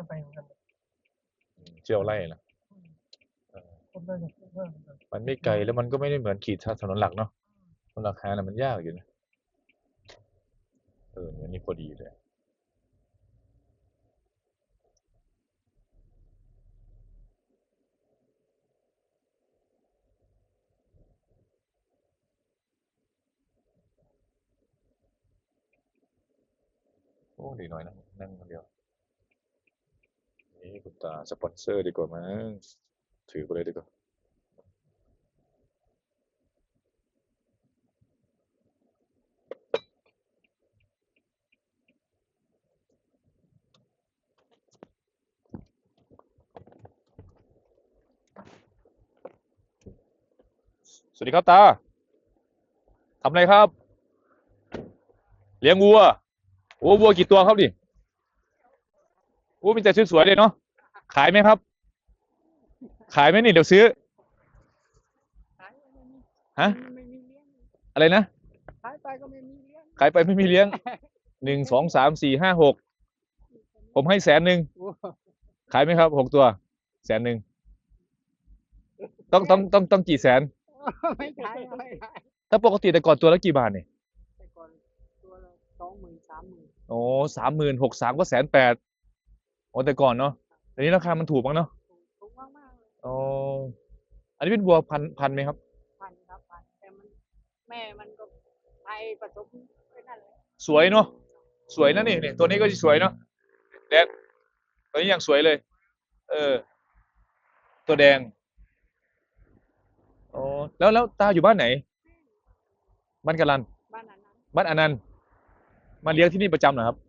าไปเหมือนกันเจียวไร่นะเออคนน่าจะพูดมากเหมือนกันมันไม่ไกลแล้วมันก็ไม่ได้เหมือนขี่ถนนหลักเนาะถนนหลักแฮน่ะมันยากอยู่นะเออเนี่ยนี่พอดีเลยโอ้ดีหน่อยนะนั่งคนเดียว นี่คุณตาสปอนเซอร์ดีกว่ามั้งถือไปเลยดีกว่าสวัสดีครับตา ทำอะไรครับ เลี้ยงวัว โอ้วัวกี่ตัวครับดิโอ้มีแต่สวยๆเลยเนาะขายไหมครับ ขายไหมนี่เดี๋ยวซื้อฮะไม่มีเลี้ยงอะไรนะขายไปก็ไม่มีเลี้ยงขายไปไม่มีเลี้ยงหนึ่งสองสามสี่ห้าหกผมให้แสนหนึ่งโอ้ขายไหมครับหกตัว แสนหนึ่งต้องต้องต้องต้องกี่แสนไม่ขายไม่ขายถ้าปกติแต่ก่อนตัวละกี่บาทเนี่ยแต่ก่อนตัวละสองหมื่นสามหมื่นโอ้สามหมื่นหกสามก็แสนแปดโอ้แต่ก่อนเนาะแต่นี้ราคามันถูกมั้งเนาะถูกมากมากๆเลยอ๋ออันนี้เป็นวัวพันธุ์พันธุ์ไหมครับ พันครับพันแต่มันแม่มันก็ไปผสมไว้นั่นแหละสวยเนาะสวยนะนี่นี่ตัวนี้ก็สวยเนาะแดงตัวนี้ยังสวยเลย เออ ตัวแดงอ๋อแล้วแล้วตาอยู่บ้านไหนบ้านกะลันบ้านนั้นนั้นบ้านอนันต์มาเลี้ยงที่นี่ประจำเหรอครับจ้าง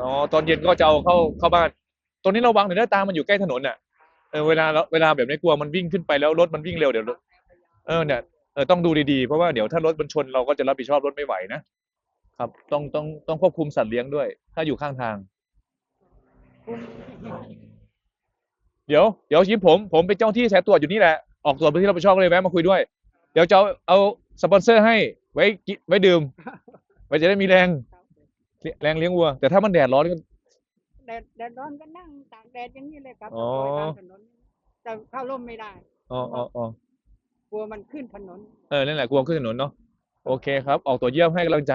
อ๋อตอนเย็นก็จะเอาเข้าเข้าบ้าน ตรงนี้ระวังหน่อยนะตามันอยู่ใกล้ถนนน่ะเออเวลาเวลาแบบนี้กลัวมันวิ่งขึ้นไปแล้วรถมันวิ่งเร็วเดี๋ยวเออเนี่ยเออต้องดูดีๆเพราะว่าเดี๋ยวถ้ารถมันชนเราก็จะรับผิดชอบรถไม่ไหวนะครับต้องต้องต้องควบคุมสัตว์เลี้ยงด้วย ถ้าอยู่ข้างทาง เดี๋ยวเดี๋ยวชิมผมผมเป็นเจ้าที่แสตรวจอยู่นี่แหละออกตรวจพื้นที่รับผิดชอบเลยแวะมาคุยด้วย เดี๋ยวจะเอาเอาสปอนเซอร์ให้ไว้กิไว้ดื่มไว้จะได้มีแรง แรงเลี้ยงวัว แต่ถ้ามันแดดร้อนก็ แดดแดดร้อนก็นั่งตากแดดอย่างนี้เลยครับอ๋อปล่อยตามถนนแต่เข้าร่มไม่ได้อ๋ออ๋ออ๋อกลัวมันขึ้นถนน เออนั่นแหละกลัวขึ้นถนนเนาะโอเคครับ ออกตัวเยี่ยมให้กำลังใจ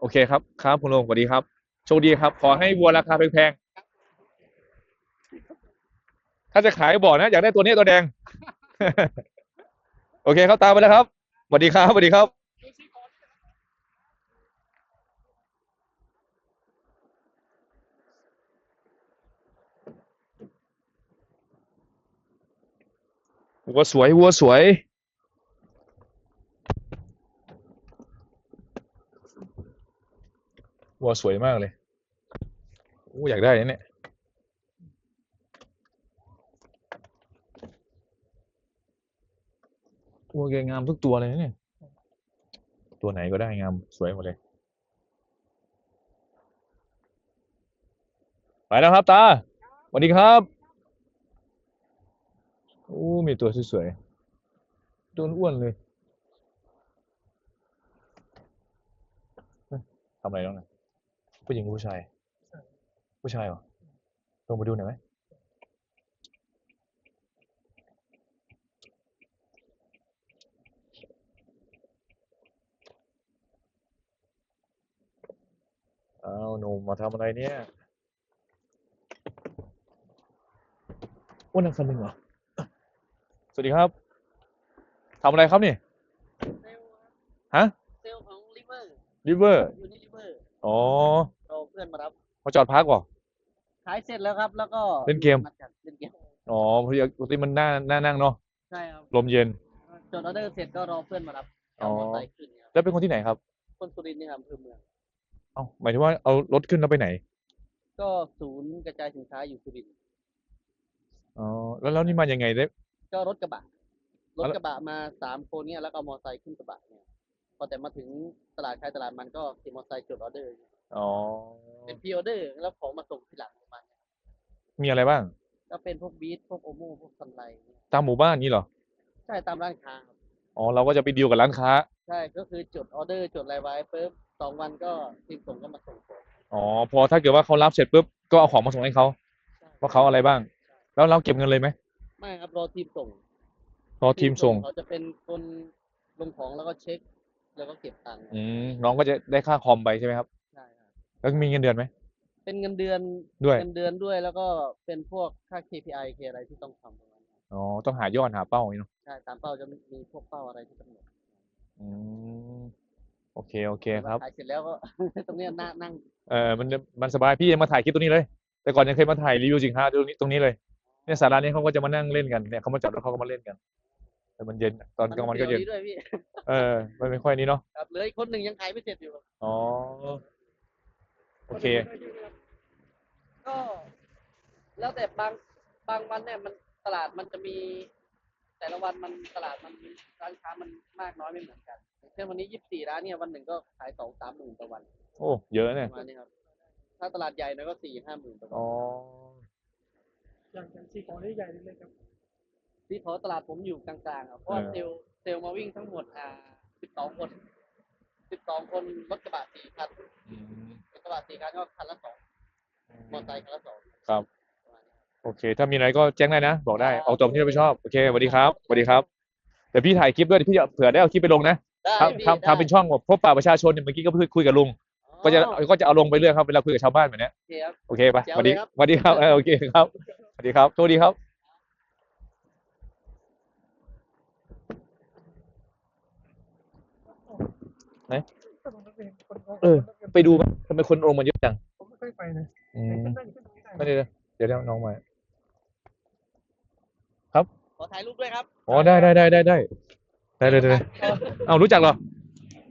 โอเคครับครับคุณลุงสวัสดีครับโชคดีครับ ขอให้วัวราคาแพงๆถ้าจะขายบอกนะ อยากได้ตัวนี้ตัวแดง โอเคครับตามไปแล้วครับสวัสดีครับสวัสดีครับ วัวสวยวัวสวย วัวสวยมากเลยโอ้อยากได้นะเนี่ยวัวแกงามทุกตัวเลยเนี่ย ตัวไหนก็ได้งามสวยหมดเลย ไปแล้วครับตาสวัสดีครับ โอ้ มีตัวสวยๆ ตัวอ้วนเลยทำอะไรน้องนะผู้หญิงผู้ชาย ผู้ชายเหรอ ลงไปดูหน่อยไหมเอาหนุ่มมาทำอะไรเนี่ยอ้วนนักคนหนึ่งเหรอ สวัสดีครับทำอะไรครับนี่เซลล์ฮะเซลล์ของลิเวอร์ริเวอร์ยูนิลิเวอร์อ๋อเราเพื่อนมารับมาจอดพักเหรอขายเสร็จแล้วครับ แล้วก็เล่นเกมาจัดเล่นเกมอ๋อพอดีปกติมันน่าน่านั่งเนาะใช่ครับลมเย็นจดออเดอร์เสร็จก็รอเพื่อนมารับอ๋อเอามอเตอร์ไซค์ขึ้นครับแล้วเป็นคนที่ไหนครับ คนสุรินทร์นี่ครับอำเภอเมืองเอ้าหมายถึงว่าเอารถขึ้นแล้วไปไหน ก็ศูนย์กระจายสินค้าอยู่สุรินทร์อ๋อแล้วแล้วนี่มายังไงได้ ก็รถกระบะ รถแล้วกระบะมาสามคนเนี่ยแล้วก็เอามอเตอร์ไซค์ขึ้นกระบะเนี่ย พอแต่มาถึงตลาดใครตลาดมันก็ขี่มอเตอร์ไซค์จดออเดอร์อ๋อเป็นพรีออเดอร์แล้วของมาส่งทีหลังประมาณเนี้ยมีอะไรบ้าง ก็เป็นพวกบีทพวกโอโม่พวกซันไลเนี่ยตามหมู่บ้านนี้เหรอ ใช่ตามร้านค้าครับอ๋อเราก็จะไปดีลกับร้านค้า ใช่ก็คือจดออเดอร์จดอะไรไว้ปุ๊บสองวันก็ทีมส่งก็มาส่งของอ๋อพอถ้าเกิดว่าเขารับเสร็จปุ๊บก็เอาของมาส่งให้เขาว่าเขาอะไรบ้าง แล้วเราเก็บเงินเลยไหมไม่ครับ รอทีมส่งรอทีมส่ง เขาจะเป็นคนลงของแล้วก็เช็ค แล้วก็เก็บตังค์อืมน้องก็จะได้ค่าคอมไปใช่ไหมครับ ใช่ครับแล้วมีเงินเดือนไหม เป็นเงินเดือนด้วย เงินเดือนด้วยแล้วก็เป็นพวกค่า KPI คืออะไรที่ต้องทำประมาณนั้นอ๋อ ต้องหายอดหาเป้าอย่างนี้เนาะใช่ตามเป้าจะมีพวกเป้าอะไรที่กำหนดอืมโอเคโอเคครับถ่ายเสร็จแล้วก็ ตรงเนี้ยนั่งนั่ง เออมันมันสบายพี่ยังมาถ่ายคลิปตรงนี้เลย แต่ก่อนยังเคยมาถ่ายรีวิวสินค้าตรงนี้ตรงนี้เลย เนี่ยสารานี้เขาก็จะมานั่งเล่นกันเนี่ยเขามาจอดแล้วเขาก็มาเล่นกัน แต่มันเย็นตอนกลางวันก็เย็นดีด้วยพี่เออ มันไม่ค่อยนี้เนาะครับเหลืออีกคนหนึ่งยังขายไม่เสร็จอยู่อ๋อโอเค ก็ แล้วแต่บางบางวันเนี่ยมันตลาดมันจะมี แต่ละวันมันตลาดมันร้านค้ามันมากน้อยไม่เหมือนกันอย่างเช่นวันนี้ยี่สิบสี่ร้านเนี่ยวันหนึ่งก็ขายสองสามหมื่นต่อวัน โอ้เยอะปเนี่ยระมาณนี้ครับถ้าตลาดใหญ่หนะก็สี่ห้าหมื่นต่อวัอ๋นออ ย่างอย่างซีของนี่ใหญ่เลยครับที่ขอตลาดผมอยู่กลางๆอะเพราะว่าเซลล์เซลล์มาวิ่งทั้งหมดอ่าสิบสองคนสิบสองคนรถกระบะสี่คันอืมรถกระบะสี่คันก็คันละสองมอเตอร์ไซค์คันละสองครับประมาณนี้ครับโอเค ถ้ามีอะไรก็แจ้งได้นะ บอกได้ครับเอาตรงที่เราไม่ชอบโอเคสวัสดีครับสวัสดีครับเดี๋ยวพี่ถ่ายคลิปด้วยเดี๋ยวพี่จะเผื่อได้เอาคลิปไปลงนะได้ทำพี่ทำทำเป็นช่องแบบพบปะประชาชนเนี่ยเมื่อกี้ก็เพิ่งคุยกับลุงก็จะอ๋อก็จะเอาลงไปเรื่อยครับเวลาคุยกับชาวบ้านแบบเนี้ยโอเคครับโอเคปะแจ๋วสวัสดีเลยครับสวัสดีครับเออโอเคครับ สวัสดีครับสวัสดีครับถ้าผมไม่เป็นคนเออ ไปดูไหมทำไมคนลงมาเยอะจังผมไม่เคยไปนะอืแต่มก็นั่งอยู่ที่ตรงนี้ได้ไม่ได้เลยเดี๋ยวเดี๋ยวน้องมาขอถ่ายรูปด้วยครับอ๋อได้ได้ได้ได้ได้ได้เลยได้เลยเอารู้จักเหรอ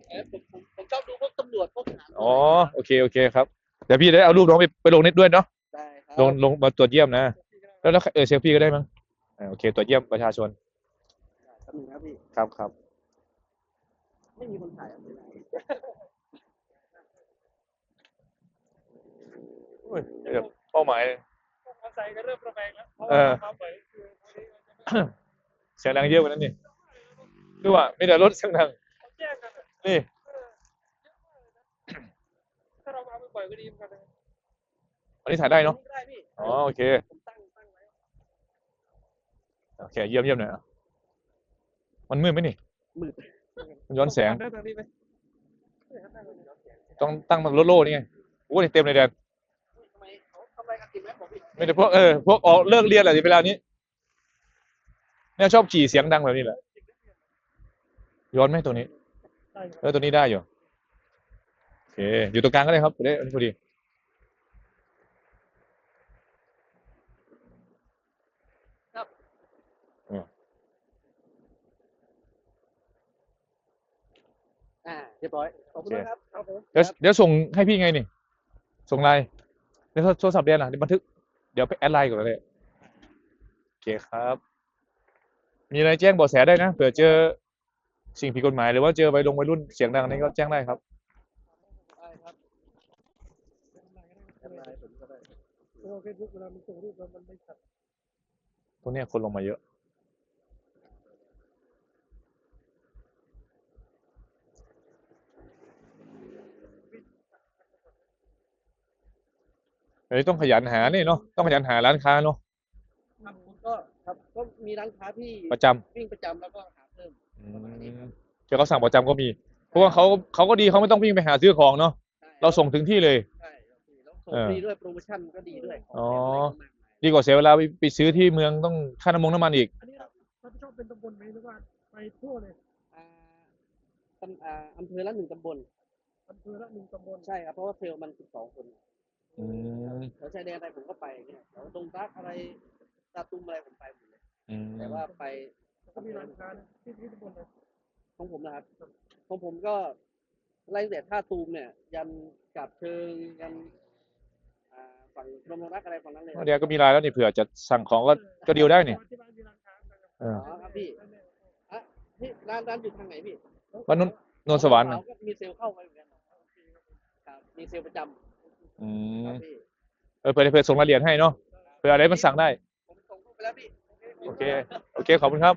เออผมผมผมชอบดูพวกตำรวจพวกทหารอ๋อโอเคโอเคครับเดี๋ยวพี่ได้เอารูปน้องไปไปลงเน็ตด้วยเนาะได้ครับลงลงมาตรวจเยี่ยมนะ แล้วแล้วเออเซลฟี่ก็ได้มั้งอ่าโอเคตรวจเยี่ยมประชาชนแป๊บนึงครับพี่ ครับครับไม่มีคนถ่ายอะไม่ได้อุ้ยเดี๋ยวเป้าหมายมอเตอร์ไซค์ก็เริ่มระแวงแล้วเพราะเอว่าอมาเปิดคือวันนี้เสียงดังเยอะกว่านั้นนี่ดูว่าไม่แต่รถเสียงดังเขาแจ้งกันอะนี่เออเยอะมากเลยนะถ้าเรามาบ่อยๆก็ดีเหมือนกันนะวันนี้ถ่ายได้เนาะได้พี่อ๋อโอเคผมตั้งตั้งไว้ โอเคเยี่ยมเยี่ยมหน่อยอะมันมืดไหมนี่มืดมันย้อนแสงได้ตรงนี้ไหมไม่ได้ครับได้ตรงนี้ต้องตั้งมันโลโล่นี่ไงโอ้ยเต็มเลยแดนทำไมเขาทำอะไรกันกินไหมผมพี่ไม่แต่พวกเออพวกออกเลิกเรียนอะไรเวลานี้เนี่ยชอบจี่เสียงดังแบบนี้แหละย้อนไหมตัวนี้ได้ครับเออตัวนี้ได้อยู่โอเคอยู่ตรงกลางก็ได้ครับจะได้อันนี้พอดี เรียบร้อย ขอบคุณมากครับครับผมเดี๋ยวเดี๋ยวส่งให้พี่ไงนี่ ส่งไลน์เดี๋ยวโทรศัพท์เรียนอะเดี๋ยวบันทึก เดี๋ยวไปแอดไลน์ก่อนเลยโอเคครับ มีอะไรแจ้งเบาะแสได้นะเผื่อเจอสิ่งผิดกฎหมายหรือว่าเจอวัยลงวัยรุ่นเสียงดังนี่ก็แจ้งได้ครับ ได้ครับแอดไลน์ผมก็ได้เพราะว่าเฟซบุ๊กเวลามันส่งรูปแล้วมันไม่ชัด ตรงเนี้ยคนลงมาเยอะ เฮ้ยต้องขยันหานี่เนาะต้องขยันหาร้านค้าเนาะครับผมก็ครับก็มีร้านค้าที่ประจำวิ่งประจำแล้วก็หาเพิ่มอืมเจ้าเขาสั่งประจำก็มี เพราะว่าเขาเขาก็ดีเขาไม่ต้องวิ่งไปหาซื้อของเนาะใช่เราส่งถึงที่เลย ใช่ครับพี่แล้วส่งเออฟรีด้วยโปรโมชั่นก็ดีด้วยของอ๋อ แถมอะไรก็มากมายดีกว่าเสียเวลาไปไปซื้อที่เมืองต้องค่าน้ำมันน้ำมันอีก อันนี้เราเราชอบเป็นตำบลไหมหรือว่าไปทั่วเลยอ่าตำอ่าอำเภอละหนึ่งตำบลอำเภอละหนึ่งตำบลใช่ครับเพราะว่าเซลล์มันสิบสองคน อืมแถวชายแดนอะไรผมก็ไปอย่างเงี้ยแถวดงรักอะไรตาตุมอะไรผมไปหมดเลยอืมแต่ว่าไปแล้วก็มีร้านค้าที่ที่ตำบลเลยของผมนะครับของผมก็ไล่ตั้งแต่ท่าตูมเนี่ย ยันกาบเชิงยันอ่าฝั่งพรหมรักอะไรฝั่งนั้นเลยเดี๋ยวก็มีไลน์แล้วนี่เผื่อจะสั่งของก็ก็ดีลได้นี่ที่บ้านมีร้านค้านะครับเออ๋ออครับพี่อะพี่ร้านร้านอยู่ทางไหนพี่วันนู้นนนท์สวรรค์เราน่ะก็มีเซลล์เข้าไปเหมือนกันครับมีเซลล์ประจำ อืคมรับพี่เออเผื่อเผื่อส่งรายละเอียดให้เนาะเผื่ออะไรมันสั่งได้ ผมส่งเข้าไปแล้วพี่โอเค โอเค ขอบคุณครับ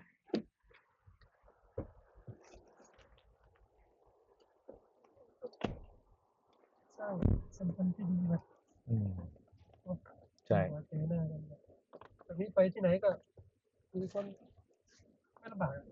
สร้างสัมพันธ์ที่ดีเลยอืมช่มาเจอหน้ากันแบบนี้ไปที่ไหนก็มีคนไม่ลำบากอะ